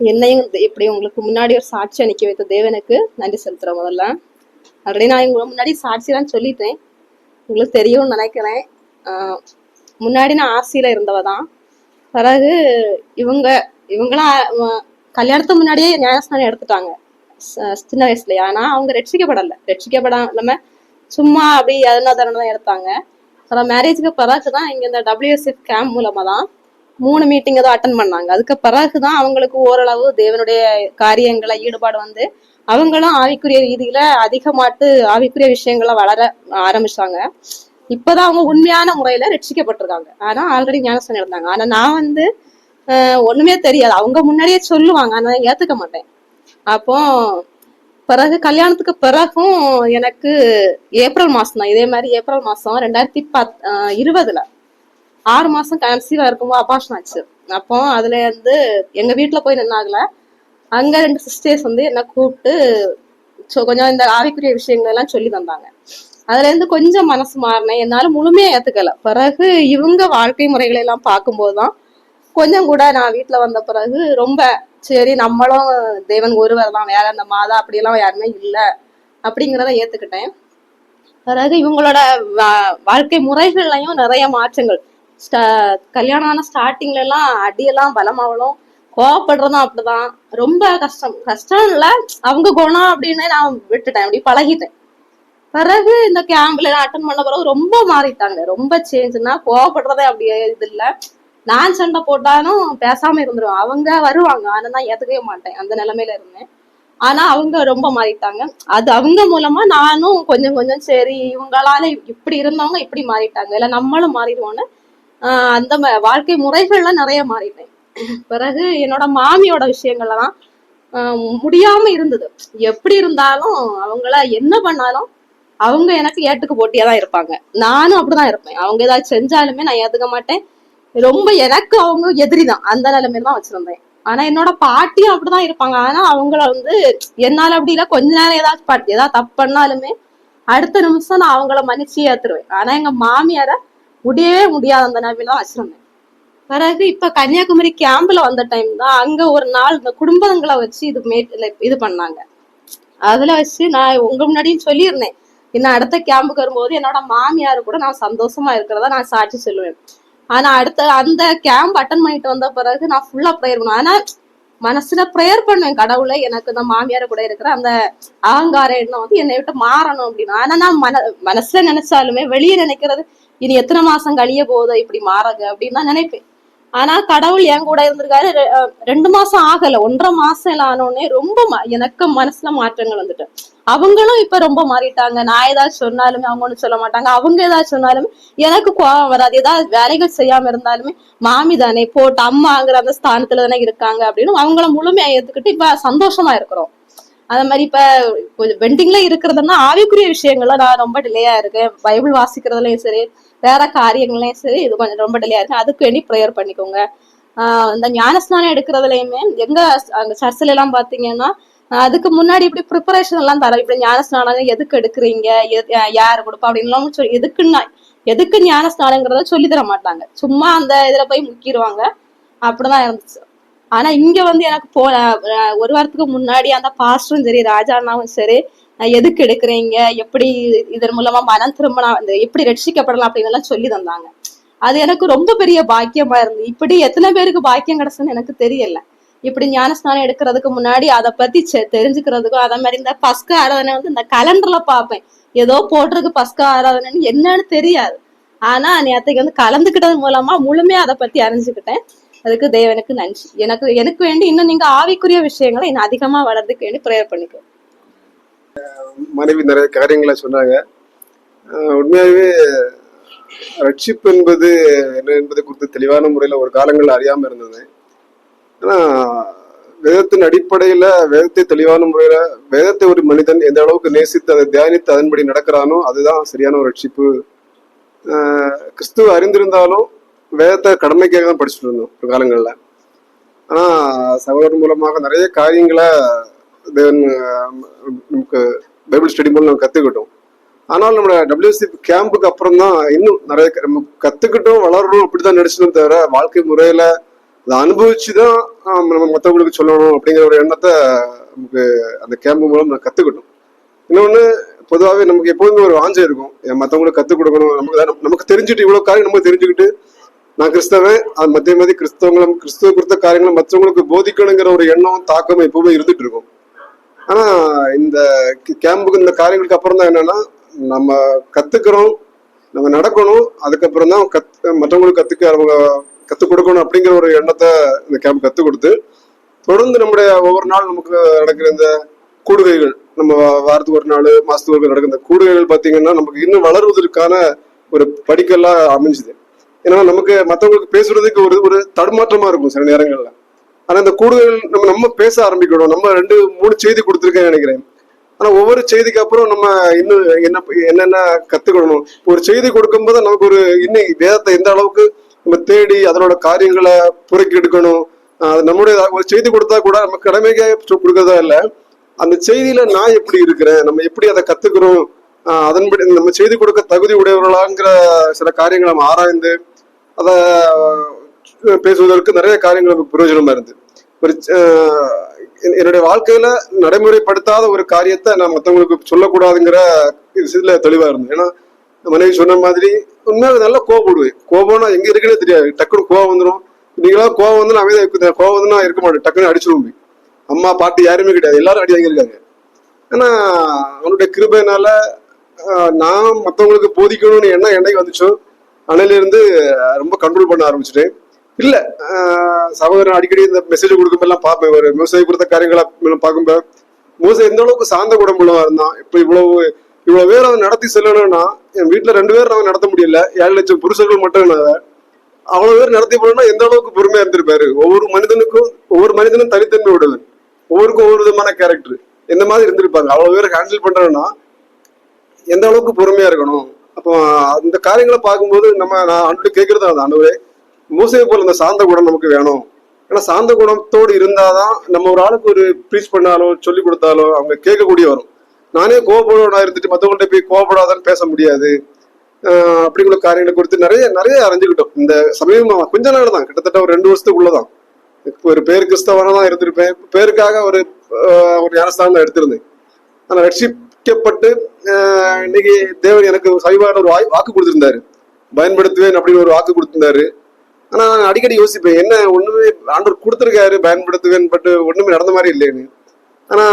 என்னையும் இப்படி உங்களுக்கு முன்னாடி ஒரு சாட்சி நிற்க வைத்த தேவனுக்கு நன்றி செலுத்துறேன் முதல்ல. ஆல்ரெடி நான் உங்களுக்கு முன்னாடி சாட்சிலாம் சொல்லிட்டேன். உங்களுக்கு தெரியும்னு நினைக்கிறேன். முன்னாடி நான் ஆர்சியில் இருந்தவ தான் பிறகு இவங்க இவங்களாம் கல்யாணத்துக்கு முன்னாடியே ஞானஸ்நானம் எடுத்துட்டாங்க. சின்ன வயசுலயே. ஆனா அவங்க ரட்சிக்கப்படலை. ரட்சிக்கப்படாம சும்மா அப்படி எதனா தான் எடுத்தாங்க. அப்புறம் மேரேஜுக்கு பிறகு தான் இங்கே இந்த டபிள்யூஎஸ்எஃப் கேம்ப் மூலமாக தான் மூணு மீட்டிங் ஏதோ அட்டன் பண்ணாங்க. அதுக்கு பிறகுதான் அவங்களுக்கு ஓரளவு தேவனுடைய காரியங்களை ஈடுபாடு வந்து அவங்களும் ஆவிக்குரிய ரீதியில அதிகமாட்டு ஆவிக்குரிய விஷயங்களை வளர ஆரம்பிச்சாங்க. இப்பதான் அவங்க உண்மையான முறையில ரட்சிக்கப்பட்டிருக்காங்க. ஆனா ஆல்ரெடி ஞானம் இருந்தாங்க ஆனா நான் வந்து ஆஹ் ஒண்ணுமே தெரியாது. அவங்க முன்னாடியே சொல்லுவாங்க. ஆனா ஏத்துக்க மாட்டேன். அப்போ பிறகு கல்யாணத்துக்கு பிறகும் எனக்கு ஏப்ரல் மாசம் தான் இதே மாதிரி ஏப்ரல் மாசம் ரெண்டாயிரத்தி பத் இருபதுல ஆறு மாசம் கன்சீவா இருக்கும்போது அபாஷன் ஆச்சு. அப்போ அதுல வந்து எங்க வீட்டுல போய் நின்னாகல அங்க ரெண்டு சிஸ்டர்ஸ் வந்து என்ன கூப்பிட்டு ஸோ கொஞ்சம் இந்த ஆவிக்குரிய விஷயங்கள் எல்லாம் சொல்லி தந்தாங்க. அதுல இருந்து கொஞ்சம் மனசு மாறினேன். என்னால முழுமையா ஏத்துக்கல. பிறகு இவங்க வாழ்க்கை முறைகளை எல்லாம் பார்க்கும்போதுதான் கொஞ்சம் கூட நான் வீட்டுல வந்த பிறகு ரொம்ப சரி நம்மளும் தேவன் ஒருவர் தான். வேற அந்த மாதா அப்படியெல்லாம் யாருமே இல்லை அப்படிங்கிறத ஏத்துக்கிட்டேன். பிறகு இவங்களோட வாழ்க்கை முறைகள்லயும் நிறைய மாற்றங்கள். கல்யாணம் ஆன ஸ்டார்டிங்ல எல்லாம் அடியெல்லாம் பலமாகணும். கோவப்படுறதும் அப்படிதான். ரொம்ப கஷ்டம். கஷ்டம் இல்ல அவங்க குணம் அப்படின்னு நான் விட்டுட்டேன். அப்படி பழகிட்டேன். பிறகு இந்த கேம்ப்ல அட்டன் பண்ண பிறகு ரொம்ப மாறிட்டாங்க. ரொம்ப சேஞ்சுன்னா கோவப்படுறதே அப்படியே இது இல்ல. நான் சண்டை போட்டாலும் பேசாம இருந்துருவேன். அவங்க வருவாங்க. ஆனா நான் ஏத்துக்கவே மாட்டேன். அந்த நிலைமையில இருந்தேன். ஆனா அவங்க ரொம்ப மாறிட்டாங்க. அது அவங்க மூலமா நானும் கொஞ்சம் கொஞ்சம் சரி இவங்களால இப்படி இருந்தவங்க இப்படி மாறிட்டாங்க. இல்ல நம்மளும் மாறிடுவோன்னு அந்த வாழ்க்கை முறைகள்லாம் நிறைய மாறிட்டேன். பிறகு என்னோட மாமியோட விஷயங்கள்லாம் ஆஹ் முடியாம இருந்தது. எப்படி இருந்தாலும் அவங்கள என்ன பண்ணாலும் அவங்க எனக்கு ஏட்டுக்கு போட்டியா தான் இருப்பாங்க. நானும் அப்படிதான் இருப்பேன். அவங்க ஏதாவது செஞ்சாலுமே நான் ஏத்துக்க மாட்டேன். ரொம்ப எனக்கு அவங்க எதிரி தான் அந்த நிலைமையில தான் வச்சிருந்தேன். ஆனா என்னோட பாட்டியும் அப்படிதான் இருப்பாங்க. ஆனா அவங்கள வந்து என்னால அப்படி இல்ல. கொஞ்ச நேரம் ஏதாவது பாட்டி ஏதாவது தப்பு பண்ணாலுமே அடுத்த நிமிஷம் நான் அவங்கள மன்னிச்சு ஏத்துருவேன். ஆனா எங்க மாமியார முடியவே முடியாது அந்த நவீன ஆசிரமம். பிறகு இப்ப கன்னியாகுமரி கேம்ப்ல வந்த டைம் தான் அங்க ஒரு நாள் இந்த குடும்பங்களை வச்சு இது இது பண்ணாங்க. அதுல வச்சு நான் உங்க முன்னாடியும் சொல்லியிருந்தேன். என்ன அடுத்த கேம்புக்கு வரும்போது என்னோட மாமியார் கூட நான் சந்தோஷமா இருக்கிறதா நான் சாட்சி சொல்லுவேன். ஆனா அடுத்த அந்த கேம்ப் அட்டன் பண்ணிட்டு வந்த பிறகு நான் ஃபுல்லா ப்ரேயர் பண்ணுவேன். ஆனா மனசுல ப்ரேயர் பண்ணுவேன் கடவுளை எனக்கு இந்த மாமியார் கூட இருக்கிற அந்த அகங்கார எண்ணம் வந்து என்னை விட்டு மாறணும் அப்படின்னு. ஆனா நான் மன மனசுல நினைச்சாலுமே வெளியே நினைக்கிறது இது எத்தனை மாசம் கழிய போகுதோ இப்படி மாறுங்க அப்படின்னு நான் நினைப்பேன். ஆனா கடவுள் என் கூட இருந்திருக்காரு. ரெண்டு மாசம் ஆகல. ஒன்றரை மாசம் எல்லாம் ஆனோடனே ரொம்ப எனக்கு மனசுல மாற்றங்கள் வந்துட்டு. அவங்களும் இப்ப ரொம்ப மாறிட்டாங்க. நான் ஏதாச்சும் சொன்னாலுமே அவங்க ஒண்ணும் சொல்ல மாட்டாங்க. அவங்க ஏதாச்சும் சொன்னாலுமே எனக்கு கோவம் வராது. ஏதாவது வேலைகள் செய்யாம இருந்தாலுமே மாமி தானே போட்டு அம்மாங்கிற அந்த ஸ்தானத்துல தானே இருக்காங்க? அப்படின்னு அவங்கள முழுமையா ஏத்துக்கிட்டு இப்ப சந்தோஷமா இருக்கிறோம். அந்த மாதிரி இப்ப கொஞ்சம் பெண்டிங்ல இருக்கிறதுனா ஆவிக்குரிய விஷயங்கள்ல நான் ரொம்ப டிலேயா இருக்கேன். பைபிள் வாசிக்கிறதுலயும் சரி வேற காரியங்களையும் சரி இது கொஞ்சம் ரொம்ப டிலேயா இருக்கு. அதுக்கு வேண்டி ப்ரேயர் பண்ணிக்கோங்க. ஆஹ் இந்த ஞானஸ்நானம் எடுக்கிறதுலயுமே எங்க அந்த சர்ச்சில எல்லாம் பாத்தீங்கன்னா அதுக்கு முன்னாடி இப்படி ப்ரிப்பரேஷன் எல்லாம் தரோம். இப்படி ஞானஸ்நானம் எதுக்கு எடுக்கிறீங்க? எது- யார் கொடுப்பா? அப்படின்லாம் சொல்லி எதுக்குன்னா எதுக்கு ஞானஸ்நானங்கிறத சொல்லி தர மாட்டாங்க. சும்மா அந்த இதுல போய் முக்கிடுவாங்க அப்படிதான் இருந்துச்சு. ஆனா இங்க வந்து எனக்கு போ ஒரு வாரத்துக்கு முன்னாடி அந்த பாஸ்டரும் சரி ராஜா அண்ணாவும் சரி எதுக்கு எடுக்கிறீங்க? எப்படி இதன் மூலமா மனம் திரும்ப அந்த எப்படி ரட்சிக்கப்படலாம் அப்படின்னு எல்லாம் சொல்லி தந்தாங்க. அது எனக்கு ரொம்ப பெரிய பாக்கியமா இருந்து இப்படி எத்தனை பேருக்கு பாக்கியம் கிடைச்சுன்னு எனக்கு தெரியல. இப்படி ஞானஸ்நானம் எடுக்கிறதுக்கு முன்னாடி அதை பத்தி தெரிஞ்சுக்கிறதுக்கும் அதே மாதிரி இந்த பஸ்க ஆராதனை வந்து இந்த கலண்டர்ல பார்ப்பேன். ஏதோ போட்டிருக்கு பஸ்க ஆராதனைன்னு என்னன்னு தெரியாது. ஆனா நேத்தைக்கு வந்து கலந்துக்கிட்டது மூலமா முழுமையா அதை பத்தி அறிஞ்சுக்கிட்டேன். அதுக்கு தேவனுக்கு நன்றி. எனக்கு எனக்கு வேண்டி இன்னும் நீங்க ஆவிக்குரிய விஷயங்களை இன்னும் அதிகமா வளர்றதுக்கு வேண்டி ப்ரேயர் பண்ணிக்கோ. மனைவி நிறைய காரியங்களை சொன்னாங்க. உண்மையாகவே ரட்சிப்பு என்பது என்ன என்பதை குறித்து தெளிவான முறையில் ஒரு காலங்கள் அறியாமல் இருந்தது. ஆனால் வேதத்தின் அடிப்படையில் வேதத்தை தெளிவான முறையில் வேதத்தை ஒரு மனிதன் எந்த அளவுக்கு நேசித்து அதை தியானித்து அதன்படி நடக்கிறானோ அதுதான் சரியான ஒரு ரட்சிப்பு. கிறிஸ்துவ அறிந்திருந்தாலும் வேதத்தை கடமைக்காக தான் படிச்சுட்டு இருந்தோம் ஒரு காலங்களில். ஆனால் சகோதரர் மூலமாக நிறைய காரியங்களை தேவன் uh, நமக்கு பைபிள் ஸ்டடி மூலம் நம்ம கற்றுக்கிட்டோம் ஆனால் நம்ம டபிள்யூசி கேம்புக்கு அப்புறம் தான் இன்னும் நிறைய நம்ம கத்துக்கிட்டோம் வளரணும் அப்படிதான் நினைச்சிட்டோம் தவிர வாழ்க்கை முறையில அதை அனுபவிச்சு தான் நம்ம மற்றவங்களுக்கு சொல்லணும் அப்படிங்கிற ஒரு எண்ணத்தை நமக்கு அந்த கேம்பு மூலம் நான் கற்றுக்கிட்டோம் இன்னொன்று பொதுவாகவே நமக்கு எப்போதுமே ஒரு வாஞ்சை இருக்கும். மற்றவங்களுக்கு கற்றுக் கொடுக்கணும் நமக்கு தான் நமக்கு தெரிஞ்சுட்டு இவ்வளோ காரியம் நமக்கு தெரிஞ்சுக்கிட்டு நான் கிறிஸ்தவன் அது மத்திய மத்திய கிறிஸ்தவங்களும் கிறிஸ்தவ குறித்த காரியங்களும் மற்றவங்களுக்கு போதிக்கணுங்கிற ஒரு எண்ணம் தாக்கம் எப்பவுமே இருந்துட்டு இருக்கும். ஆனா இந்த கேம்புக்கு இந்த காரியங்களுக்கு அப்புறம் தான் என்னன்னா நம்ம கத்துக்கிறோம் நம்ம நடக்கணும் அதுக்கப்புறம் தான் கத் மற்றவங்களுக்கு கத்துக்க அவங்க கத்துக் கொடுக்கணும் அப்படிங்கிற ஒரு எண்ணத்தை இந்த கேம்ப் கத்துக் கொடுத்து தொடர்ந்து நம்முடைய ஒவ்வொரு நாள் நமக்கு நடக்கிற இந்த கூடுகைகள் நம்ம வாரத்துக்கு ஒரு நாள் மாசத்துக்கு ஒரு நடக்கிற இந்த கூடுகைகள் பாத்தீங்கன்னா நமக்கு இன்னும் வளருவதற்கான ஒரு படிக்கெல்லாம் அமைஞ்சுது. ஏன்னா நமக்கு மற்றவங்களுக்கு பேசுறதுக்கு ஒரு ஒரு தடுமாற்றமா இருக்கும் சில நேரங்கள்ல. ஆனா இந்த கூடுதல் நம்ம நம்ம பேச ஆரம்பிக்கணும். நம்ம ரெண்டு மூணு செய்தி கொடுத்துருக்கேன்னு நினைக்கிறேன். ஆனா ஒவ்வொரு செய்திக்கு அப்புறம் நம்ம இன்னும் என்ன என்னென்ன கத்துக்கணும்? ஒரு செய்தி கொடுக்கும்போது நமக்கு ஒரு இன்னும் வேதத்தை எந்த அளவுக்கு நம்ம தேடி அதனோட காரியங்களை புறக்கி எடுக்கணும்? ஆஹ் அது நம்முடைய ஒரு செய்தி கொடுத்தா கூட நம்ம கடமைக்காக கொடுக்கறதா இல்ல. அந்த செய்தியில நான் எப்படி இருக்கிறேன்? நம்ம எப்படி அதை கத்துக்கிறோம்? அதன்படி நம்ம செய்தி கொடுக்க தகுதி உடையவர்களாங்கிற சில காரியங்களை நம்ம ஆராய்ந்து அதை பேசுவதற்கு நிறைய காரியங்கள் நமக்கு பிரயோஜனமா இருந்து ஒரு என்னுடைய வாழ்க்கையில நடைமுறைப்படுத்தாத ஒரு காரியத்தை நான் மற்றவங்களுக்கு சொல்லக்கூடாதுங்கிற இதுல தெளிவா இருந்தேன். ஏன்னா மனைவி சொன்ன மாதிரி உண்மையாக நல்லா கோவப்படுவேன் கோபம்னா எங்க இருக்குன்னே தெரியாது. டக்குனு கோவம் வந்துடும் நீங்களா கோவம் வந்து நான் அமைதியா இருக்க- கோவம் வந்து நான் இருக்க மாட்டேன். டக்குன்னு அடிச்சிருவோம் போய். அம்மா பாட்டி யாருமே கிடையாது. எல்லாரும் அடி வாங்கியிருக்காங்க ஆனா அவனுடைய கிருபையினால நான் மற்றவங்களுக்கு போதிக்கணும்னு என்ன என்னைக்கு வந்துச்சோ அணையில இருந்து ரொம்ப கண்ட்ரோல் பண்ண ஆரம்பிச்சிட்டேன். இல்ல சகோதரன் அடிக்கடி இந்த மெசேஜ் கொடுக்கும்போதெல்லாம் பார்ப்பேன். ஒரு விவசாய கொடுத்த காரியங்களை பார்க்கும்போது மூசை எந்த அளவுக்கு சார்ந்த குடம்புள்ளவா இருந்தான்? இப்ப இவ்வளவு இவ்வளவு பேர் அவன் நடத்தி செல்லணும்னா என் வீட்டுல ரெண்டு பேர் அவன் நடத்த முடியல. ஏழு லட்சம் புருஷர்கள் மட்டும் அவ்வளவு பேர் நடத்தி போனா எந்த அளவுக்கு பொறுமையா இருந்திருப்பாரு? ஒவ்வொரு மனிதனுக்கும் ஒவ்வொரு மனிதனும் தனித்தன்மை விடுவன் ஒவ்வொருக்கும் ஒவ்வொரு விதமான கேரக்டர் எந்த மாதிரி இருந்திருப்பாங்க? அவ்வளவு பேர் ஹேண்டில் பண்றேன்னா எந்த அளவுக்கு பொறுமையா இருக்கணும்? அப்போ அந்த காரியங்களை பார்க்கும்போது நம்ம நான் அன்று கேட்கறது அந்த ஆண்டவரே. மூசையை போல இந்த சாந்த குணம் நமக்கு வேணும். ஏன்னா சாந்த குணத்தோடு இருந்தாதான் நம்ம ஒரு ஆளுக்கு ஒரு ப்ரீச் பண்ணாலோ சொல்லி கொடுத்தாலோ அவங்க கேட்கக்கூடிய வரும். நானே கோவப்படுவனா இருந்துட்டு மற்றவங்கள்ட்ட போய் கோபப்படாதான்னு பேச முடியாது. அப்படிங்கிற காரியங்களை குறித்து நிறைய நிறைய அறிஞ்சுக்கிட்டோம். இந்த சமீபமா கொஞ்ச நாள் தான் கிட்டத்தட்ட ஒரு ரெண்டு வருஷத்துக்குள்ளதான் இப்போ ஒரு பேர் கிறிஸ்தவனா தான் இருந்திருப்பேன். பேருக்காக ஒரு ஒரு ஞானஸ்தானம் தான் எடுத்திருந்தேன். ஆனால் ரட்சிக்கப்பட்டு இன்னைக்கு தேவன் எனக்கு சைவான ஒரு வாய் வாக்கு கொடுத்திருந்தாரு. பயன்படுத்துவேன் அப்படின்னு ஒரு வாக்கு கொடுத்திருந்தாரு. ஆனா நான் அடிக்கடி யோசிப்பேன் என்ன ஒண்ணுமே ஆண்டவர் கொடுத்துருக்காரு பயன்படுத்துவேன் பட் ஒண்ணுமே நடந்த மாதிரி இல்லைன்னு ஆனா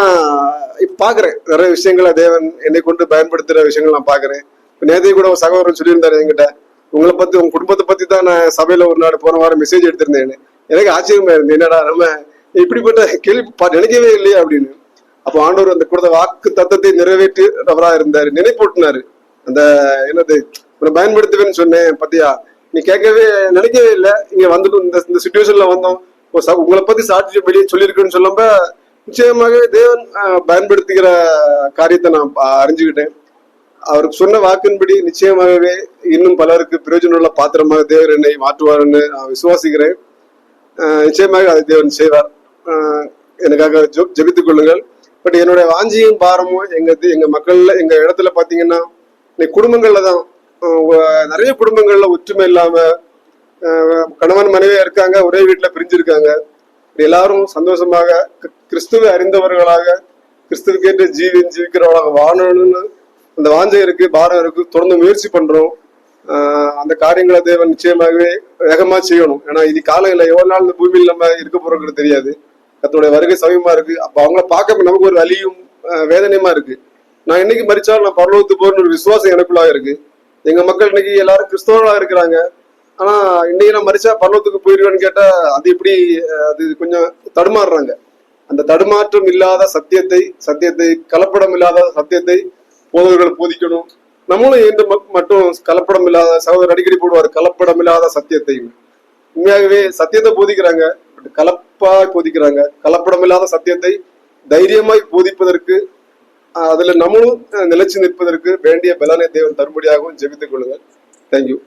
இப்ப பாக்குறேன் நிறைய விஷயங்களை தேவன் என்னை கொண்டு பயன்படுத்துற விஷயங்கள் நான் பாக்குறேன். இப்ப கூட ஒரு சகோதரன் சொல்லியிருந்தாரு என்கிட்ட உங்களை பத்தி உங்க குடும்பத்தை பத்தி தான் நான் சபையில ஒரு நாள் போன வாரம் மெசேஜ் எடுத்திருந்தேன். எனக்கு ஆச்சரியமா இருந்தது என்னடா நம்ம இப்படிப்பட்ட கேள்வி நினைக்கவே இல்லையா? அப்படின்னு. அப்போ ஆண்டவர் அந்த கொடுத்த வாக்கு தத்தத்தை நிறைவேற்றுறவரா இருந்தாரு நினைப்பூட்டினாரு. அந்த என்னது உன்னை பயன்படுத்துவேன்னு சொன்னேன் பத்தியா? நீ கேட்கவே நினைக்கவே இல்லை. இங்க வந்துட்டு இந்த இந்த சுச்சுவேஷன்ல வந்தோம். உங்களை பத்தி சாட்சி வெளியே சொல்லியிருக்குன்னு சொல்லம்ப நிச்சயமாகவே தேவன் பயன்படுத்துகிற காரியத்தை நான் அறிஞ்சுக்கிட்டேன். அவருக்கு சொன்ன வாக்கின்படி நிச்சயமாகவே இன்னும் பலருக்கு பிரயோஜனமுள்ள பாத்திரமாக தேவர் என்னை மாற்றுவார்னு நான் விசுவாசிக்கிறேன். நிச்சயமாக அதை தேவன் செய்வார். எனக்காக ஜெ- ஜெபித்துக் கொள்ளுங்கள். பட் என்னுடைய வாஞ்சியும் பாரமும் எங்க தி- எங்க மக்கள்ல எங்க இடத்துல பாத்தீங்கன்னா இன்னைக்கு குடும்பங்கள்ல தான் நிறைய குடும்பங்கள்ல ஒற்றுமை இல்லாம கணவன் மனைவியா இருக்காங்க ஒரே வீட்டுல பிரிஞ்சிருக்காங்க. எல்லாரும் சந்தோஷமாக கிறிஸ்துவை அறிந்தவர்களாக கிறிஸ்துவுக்கேற்ற ஜீவி ஜீவிக்கிறவர்களாக வாழணும்னு அந்த வாஞ்சை இருக்கு பாரம் இருக்கு தொடர்ந்து முயற்சி பண்றோம். அந்த காரியங்களை தேவன் நிச்சயமாகவே வேகமா செய்யணும். ஏன்னா இது காலையில எவ்வளவு நாள் இந்த பூமியில் நம்ம இருக்க போறோங்கிறது தெரியாது. கத்தோடைய வருகை சமயமா இருக்கு. அப்ப அவங்கள பார்க்க நமக்கு ஒரு வலியும் வேதனையுமா இருக்கு. நான் இன்னைக்கு மறிச்சாலும் நான் பரலோகத்து போறேன்னு ஒரு விசுவாசம் எனக்குள்ளாக இருக்கு. எங்க மக்கள் இன்னைக்கு எல்லாரும் கிறிஸ்தவர்களா இருக்கிறாங்க. ஆனா இன்னைக்கு நான் மறிச்சா பரலோகத்துக்கு போயிருவேன்னு கேட்டா அது எப்படி அது கொஞ்சம் தடுமாறுறாங்க. அந்த தடுமாற்றம் இல்லாத சத்தியத்தை சத்தியத்தை கலப்படம் இல்லாத சத்தியத்தை போதவர்கள் போதிக்கணும். நம்மளும் எந்த மட்டும் கலப்படம் இல்லாத சகோதரர் அடிக்கடி போடுவார் கலப்படம் இல்லாத சத்தியத்தை உண்மையாகவே சத்தியத்தை போதிக்கிறாங்க பட் கலப்பா போதிக்கிறாங்க. கலப்படம் இல்லாத சத்தியத்தை தைரியமாய் போதிப்பதற்கு அதுல நம்மளும் நிலைச்சு நிற்பதற்கு வேண்டிய பலனை தேவன் தரும்படியாகவும் ஜெபித்துக் கொள்ளுங்கள். தேங்க்யூ